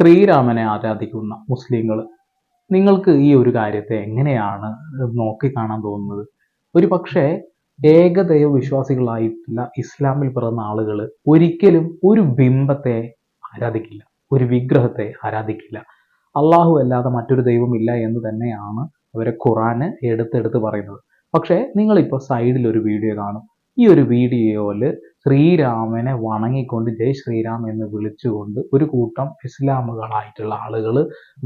ശ്രീരാമനെ ആരാധിക്കുന്ന മുസ്ലിങ്ങൾ നിങ്ങൾക്ക് ഈ ഒരു കാര്യത്തെ എങ്ങനെയാണ് നോക്കിക്കാണാൻ തോന്നുന്നത്? ഒരു പക്ഷേ ഏകദൈവ വിശ്വാസികളായിട്ടുള്ള ഇസ്ലാമിൽ പിറന്ന ആളുകൾ ഒരിക്കലും ഒരു ബിംബത്തെ ആരാധിക്കില്ല. ഒരു വിഗ്രഹത്തെ ആരാധിക്കില്ല. അള്ളാഹു അല്ലാതെ മറ്റൊരു ദൈവമില്ല എന്ന് തന്നെയാണ് അവരെ ഖുറാന് എടുത്തെടുത്ത് പറയുന്നത്. പക്ഷേ നിങ്ങളിപ്പോൾ സൈഡിൽ ഒരു വീഡിയോ കാണും. ഈ ഒരു വീഡിയോയിൽ ശ്രീരാമനെ വണങ്ങിക്കൊണ്ട് ജയ് ശ്രീരാം എന്ന് വിളിച്ചുകൊണ്ട് ഒരു കൂട്ടം ഇസ്ലാമുകളായിട്ടുള്ള ആളുകൾ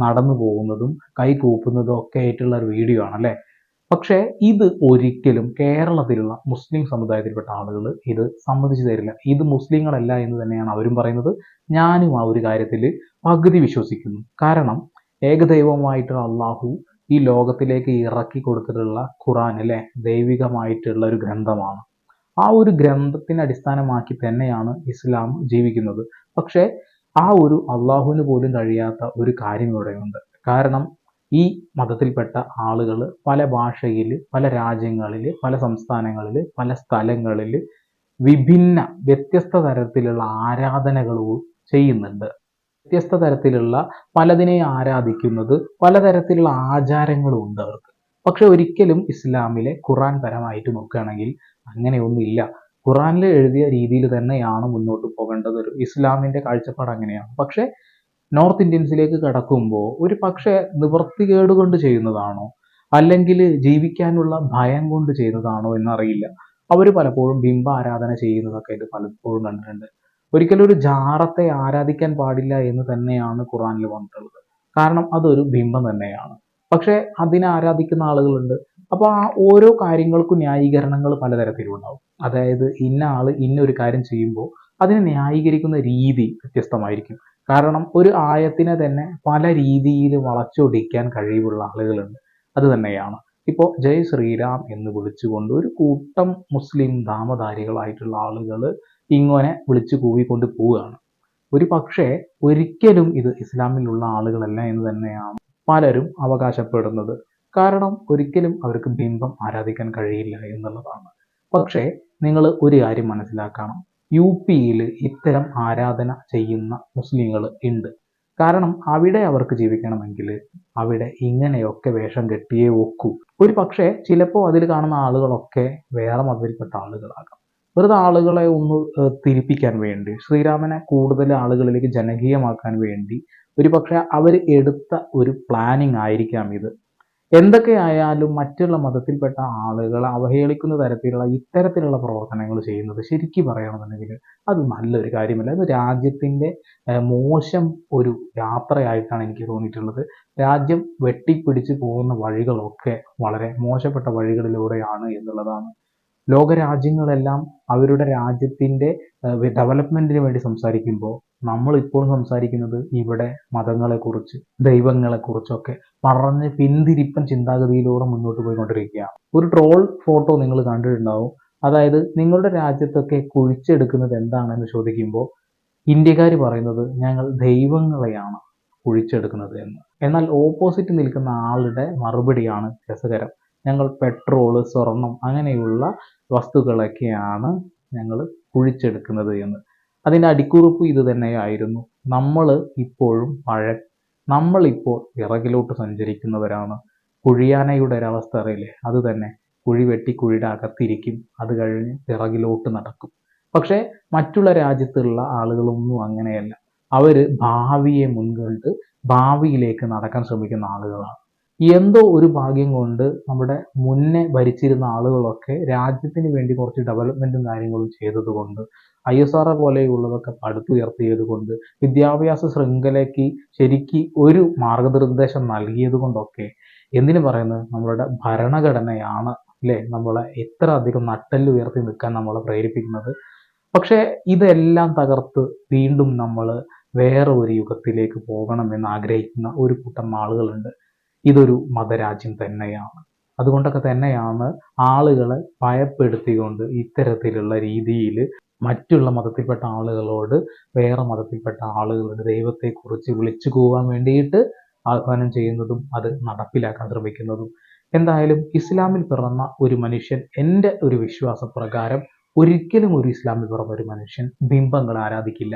നടന്നു പോകുന്നതും കൈ കൂപ്പുന്നതും ഒക്കെ ആയിട്ടുള്ള ഒരു വീഡിയോ ആണല്ലേ? പക്ഷേ ഇത് ഒരിക്കലും കേരളത്തിലുള്ള മുസ്ലിം സമുദായത്തിൽപ്പെട്ട ആളുകൾ ഇത് സമ്മതിച്ചു തരില്ല. ഇത് മുസ്ലിങ്ങളല്ല എന്ന് തന്നെയാണ് അവരും പറയുന്നത്. ഞാനും ആ ഒരു കാര്യത്തിൽ പകുതി വിശ്വസിക്കുന്നു. കാരണം ഏകദൈവമായിട്ടുള്ള അള്ളാഹു ഈ ലോകത്തിലേക്ക് ഇറക്കി കൊടുത്തിട്ടുള്ള ഖുറാൻ അല്ലേ? ദൈവികമായിട്ടുള്ള ഒരു ഗ്രന്ഥമാണ്. ആ ഒരു ഗ്രന്ഥത്തിനെ അടിസ്ഥാനമാക്കി തന്നെയാണ് ഇസ്ലാം ജീവിക്കുന്നത്. പക്ഷേ ആ ഒരു അള്ളാഹുവിന് പോലും കഴിയാത്ത ഒരു കാര്യം ഇവിടെയുണ്ട്. കാരണം ഈ മതത്തിൽപ്പെട്ട ആളുകൾ പല ഭാഷയിൽ പല രാജ്യങ്ങളിൽ പല സംസ്ഥാനങ്ങളിൽ പല സ്ഥലങ്ങളിൽ വിഭിന്ന വ്യത്യസ്ത തരത്തിലുള്ള ആരാധനകൾ ചെയ്യുന്നുണ്ട്. വ്യത്യസ്ത തരത്തിലുള്ള പലതിനെ ആരാധിക്കുന്നത് പലതരത്തിലുള്ള ആചാരങ്ങളും ഉണ്ട് അവർക്ക്. പക്ഷെ ഒരിക്കലും ഇസ്ലാമിലെ ഖുറാൻ പരമായിട്ട് നോക്കുകയാണെങ്കിൽ അങ്ങനെയൊന്നുമില്ല. ഖുറാനിൽ എഴുതിയ രീതിയിൽ തന്നെയാണ് മുന്നോട്ട് പോകേണ്ടത്. ഒരു ഇസ്ലാമിന്റെ കാഴ്ചപ്പാട് അങ്ങനെയാണ്. പക്ഷേ നോർത്ത് ഇന്ത്യൻസിലേക്ക് കടക്കുമ്പോൾ ഒരു പക്ഷേ നിവൃത്തികേട് കൊണ്ട് ചെയ്യുന്നതാണോ? അല്ലെങ്കിൽ ജീവിക്കാനുള്ള ഭയം കൊണ്ട് ചെയ്യുന്നതാണോ എന്നറിയില്ല. അവർ പലപ്പോഴും ബിംബ ആരാധന ചെയ്യുന്നതൊക്കെ ഇത് പലപ്പോഴും കണ്ടിട്ടുണ്ട്. ഒരിക്കലും ഒരു ജാറത്തെ ആരാധിക്കാൻ പാടില്ല എന്ന് തന്നെയാണ് ഖുറാനിൽ വന്നിട്ടുള്ളത് കാരണം അതൊരു ബിംബം തന്നെയാണ്. പക്ഷെ അതിനെ ആരാധിക്കുന്ന ആളുകളുണ്ട്. അപ്പോൾ ആ ഓരോ കാര്യങ്ങൾക്കും ന്യായീകരണങ്ങൾ പലതരത്തിലുണ്ടാവും. അതായത് ഇന്ന ആൾ ഇന്നൊരു കാര്യം ചെയ്യുമ്പോൾ അതിനെ ന്യായീകരിക്കുന്ന രീതി വ്യത്യസ്തമായിരിക്കും. കാരണം ഒരു ആയത്തിനെ തന്നെ പല രീതിയിൽ വളച്ചൊടിക്കാൻ കഴിവുള്ള ആളുകളുണ്ട്. അത് തന്നെയാണ്. ഇപ്പോൾ ജയ് ശ്രീരാം എന്ന് വിളിച്ചുകൊണ്ട് ഒരു കൂട്ടം മുസ്ലിം നാമധാരികളായിട്ടുള്ള ആളുകൾ ഇങ്ങനെ വിളിച്ചു കൂവിക്കൊണ്ട് പോവുകയാണ്. ഒരു പക്ഷേ ഒരിക്കലും ഇത് ഇസ്ലാമിലുള്ള ആളുകളല്ല എന്ന് തന്നെയാണ് പലരും അവകാശപ്പെടുന്നത്. കാരണം ഒരിക്കലും അവർക്ക് ബിംബം ആരാധിക്കാൻ കഴിയില്ല എന്നുള്ളതാണ്. പക്ഷേ നിങ്ങൾ ഒരു കാര്യം മനസ്സിലാക്കണം. യു പിയിൽ ഇത്തരം ആരാധന ചെയ്യുന്ന മുസ്ലിങ്ങൾ ഉണ്ട്. കാരണം അവിടെ അവർക്ക് ജീവിക്കണമെങ്കിൽ അവിടെ ഇങ്ങനെയൊക്കെ വേഷം കെട്ടിയേ ഒക്കൂ. ഒരു പക്ഷേ ചിലപ്പോൾ അതിൽ കാണുന്ന ആളുകളൊക്കെ വേറെ മതത്തിൽപ്പെട്ട ആളുകളാകാം. വെറുതെ ആളുകളെ ഒന്ന് തിരിപ്പിക്കാൻ വേണ്ടി ശ്രീരാമനെ കൂടുതൽ ആളുകളിലേക്ക് ജനകീയമാക്കാൻ വേണ്ടി ഒരു പക്ഷേ അവർ എടുത്ത ഒരു പ്ലാനിങ് ആയിരിക്കാം ഇത്. എന്തൊക്കെയായാലും മറ്റുള്ള മതത്തിൽപ്പെട്ട ആളുകൾ അവഹേളിക്കുന്ന തരത്തിലുള്ള ഇത്തരത്തിലുള്ള പ്രവർത്തനങ്ങൾ ചെയ്യുന്നത് ശരിക്കും പറയണമെന്നുണ്ടെങ്കിൽ അത് നല്ലൊരു കാര്യമല്ല. അത് രാജ്യത്തിന്റെ മോശം ഒരു യാത്രയായിട്ടാണ് എനിക്ക് തോന്നിയിട്ടുള്ളത്. രാജ്യം വെട്ടിപ്പിടിച്ച് പോകുന്ന വഴികളൊക്കെ വളരെ മോശപ്പെട്ട വഴികളിലൂടെയാണ് എന്നുള്ളതാണ് ലോകരാജ്യങ്ങളെല്ലാം അവരുടെ രാജ്യത്തിന്റെ ഡെവലപ്മെന്റിന് വേണ്ടി സംസാരിക്കുമ്പോൾ നമ്മൾ ഇപ്പോൾ സംസാരിക്കുന്നത് ഇവിടെ മതങ്ങളെക്കുറിച്ച് ദൈവങ്ങളെക്കുറിച്ചൊക്കെ പറഞ്ഞ് പിന്തിരിപ്പൻ ചിന്താഗതിയിലൂടെ മുന്നോട്ട് പോയിക്കൊണ്ടിരിക്കുകയാണ്. ഒരു ട്രോൾ ഫോട്ടോ നിങ്ങൾ കണ്ടിട്ടുണ്ടാവും. അതായത് നിങ്ങളുടെ രാജ്യത്തൊക്കെ കുഴിച്ചെടുക്കുന്നത് എന്താണെന്ന് ചോദിക്കുമ്പോൾ ഇന്ത്യക്കാർ പറയുന്നത് ഞങ്ങൾ ദൈവങ്ങളെയാണ് കുഴിച്ചെടുക്കുന്നത് എന്ന്. എന്നാൽ ഓപ്പോസിറ്റ് നിൽക്കുന്ന ആളുടെ മറുപടിയാണ് രസകരം. ഞങ്ങൾ പെട്രോൾ സ്വർണം അങ്ങനെയുള്ള വസ്തുക്കളൊക്കെയാണ് ഞങ്ങൾ കുഴിച്ചെടുക്കുന്നത് എന്ന്. അതിന്റെ അടിക്കുറിപ്പ് ഇത് തന്നെയായിരുന്നു. നമ്മൾ ഇപ്പോഴും പഴ നമ്മളിപ്പോൾ ഇറകിലോട്ട് സഞ്ചരിക്കുന്നവരാണ്. കുഴിയാനയുടെ ഒരവസ്ഥ അറിയില്ലേ? അത് തന്നെ. കുഴി വെട്ടി കുഴിയുടെ അകത്തിരിക്കും. അത് കഴിഞ്ഞ് പിറകിലോട്ട് നടക്കും. പക്ഷേ മറ്റുള്ള രാജ്യത്തുള്ള ആളുകളൊന്നും അങ്ങനെയല്ല. അവർ ഭാവിയെ മുൻകണ്ട് ഭാവിയിലേക്ക് നടക്കാൻ ശ്രമിക്കുന്ന ആളുകളാണ്. എന്തോ ഒരു ഭാഗ്യം കൊണ്ട് നമ്മുടെ മുന്നേ ഭരിച്ചിരുന്ന ആളുകളൊക്കെ രാജ്യത്തിന് വേണ്ടി കുറച്ച് ഡെവലപ്മെന്റും കാര്യങ്ങളും ചെയ്തതുകൊണ്ട് ഐ എസ് ആർ പോലെയുള്ളതൊക്കെ പടുത്തുയർത്തിയത് കൊണ്ട് വിദ്യാഭ്യാസ ശൃംഖലയ്ക്ക് ശരിക്ക് ഒരു മാർഗനിർദ്ദേശം നൽകിയത് കൊണ്ടൊക്കെ എന്തിനു പറയുന്നത്? നമ്മളുടെ ഭരണഘടനയാണ് അല്ലേ? നമ്മളെ എത്ര അധികം നട്ടെല്ല് ഉയർത്തി നിൽക്കാൻ നമ്മളെ പ്രേരിപ്പിക്കുന്നത്. പക്ഷേ ഇതെല്ലാം തകർത്ത് വീണ്ടും നമ്മൾ വേറെ ഒരു യുഗത്തിലേക്ക് പോകണമെന്ന് ആഗ്രഹിക്കുന്ന ഒരു കൂട്ടം ആളുകളുണ്ട്. ഇതൊരു മതരാജ്യം തന്നെയാണ്. അതുകൊണ്ടൊക്കെ തന്നെയാണ് ആളുകളെ ഭയപ്പെടുത്തിക്കൊണ്ട് ഇത്തരത്തിലുള്ള രീതിയിൽ മറ്റുള്ള മതത്തിൽപ്പെട്ട ആളുകളോട് വേറെ മതത്തിൽപ്പെട്ട ആളുകളുടെ ദൈവത്തെക്കുറിച്ച് വിളിച്ചു പോകാൻ വേണ്ടിയിട്ട് ആഹ്വാനം ചെയ്യുന്നതും അത് നടപ്പിലാക്കാൻ ശ്രമിക്കുന്നതും. എന്തായാലും ഇസ്ലാമിൽ പിറന്ന ഒരു മനുഷ്യൻ എന്റെ ഒരു വിശ്വാസപ്രകാരം ഒരിക്കലും ഒരു ഇസ്ലാമിൽ പിറന്ന ഒരു മനുഷ്യൻ ബിംബങ്ങൾ ആരാധിക്കില്ല.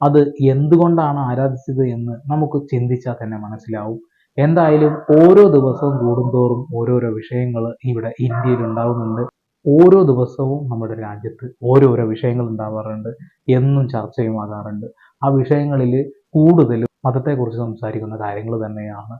അത് എന്തുകൊണ്ടാണ് ആരാധിച്ചത് എന്ന് നമുക്ക് ചിന്തിച്ചാൽ തന്നെ മനസ്സിലാവും. എന്തായാലും ഓരോ ദിവസവും കൂടുന്തോറും ഓരോരോ വിഷയങ്ങൾ ഇവിടെ ഇന്ത്യയിൽ ഉണ്ടാവുന്നുണ്ട്. ഓരോ ദിവസവും നമ്മുടെ രാജ്യത്ത് ഓരോരോ വിഷയങ്ങൾ ഉണ്ടാവാറുണ്ട്. എന്നും ചർച്ചയുമാകാറുണ്ട് ആ വിഷയങ്ങളിൽ കൂടുതലും മതത്തെക്കുറിച്ച് സംസാരിക്കുന്ന കാര്യങ്ങൾ തന്നെയാണ്